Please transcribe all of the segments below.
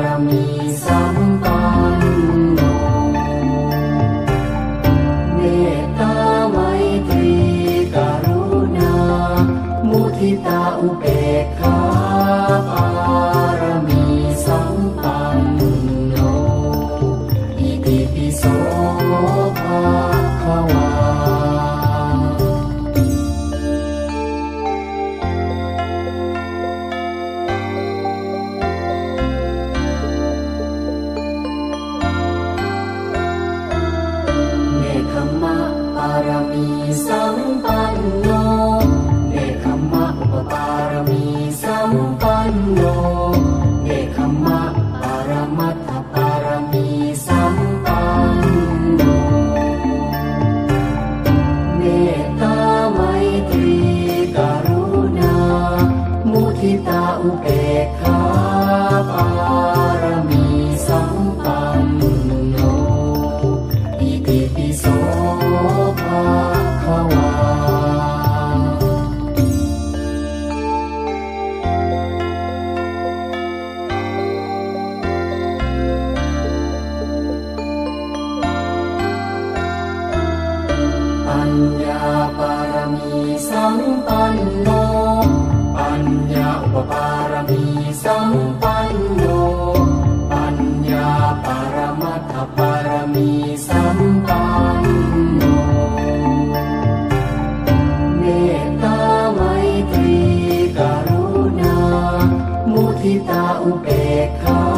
ารมีสัมปันโนเมตตาไมตรีกรุณา มุทิตาอุเบกขาารมีสัมปันโนเนคขมะอุปปารมีสัมปันโน พิตาอุเบกขา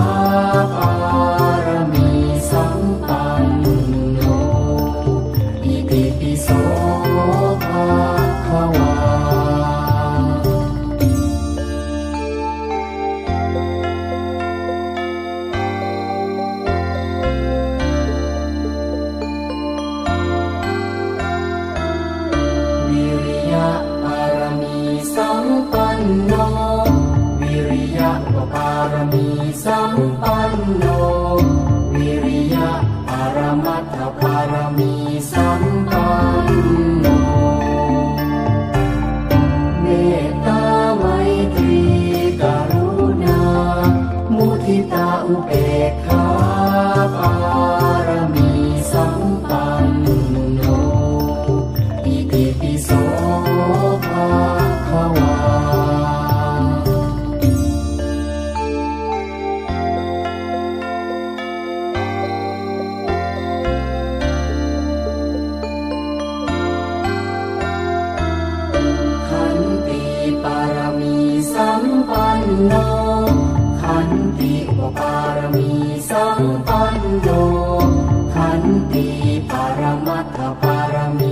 โน ขันติอุปปารมีสังปันโน ขันติปรมัตถปารมี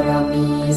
Parami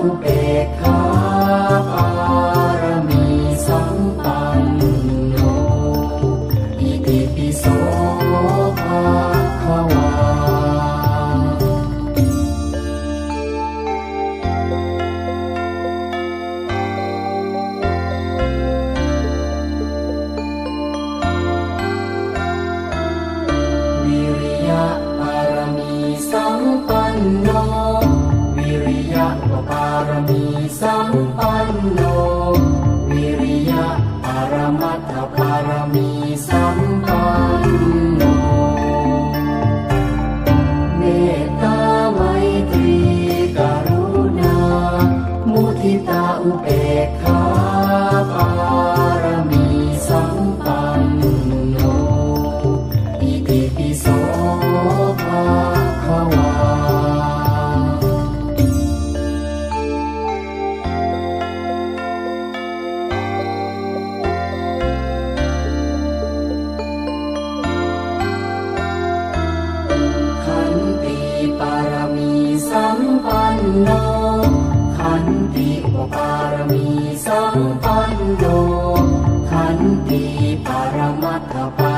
อุเบกขาปาารมัตถปารมีสัมป โนขันติอปปารมีสัมปันโนขันติปรมัตถป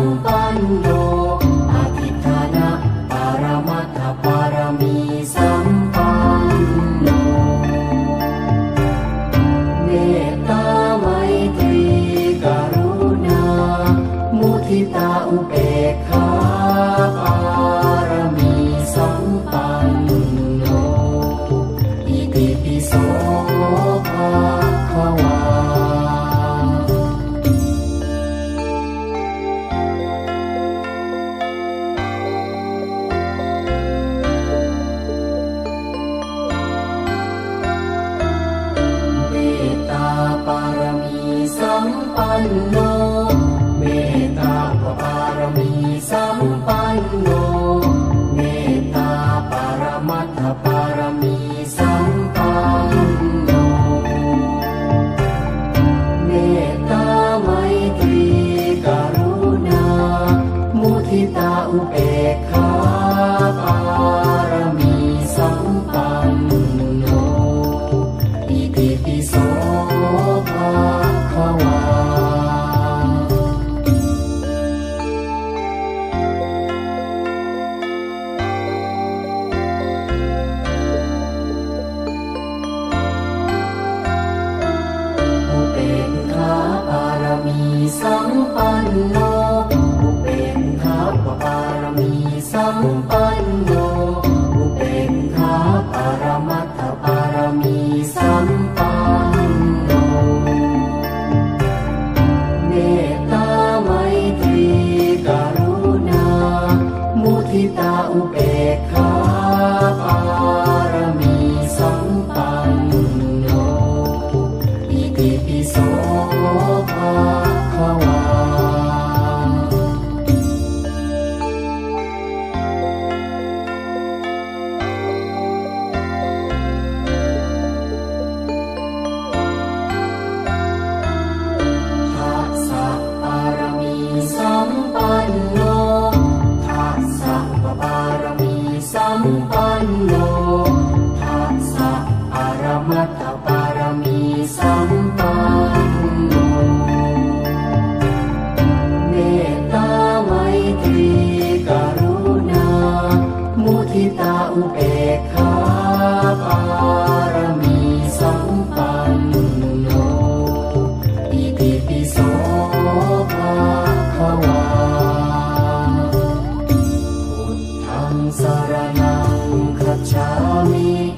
Bao Senhor. for me.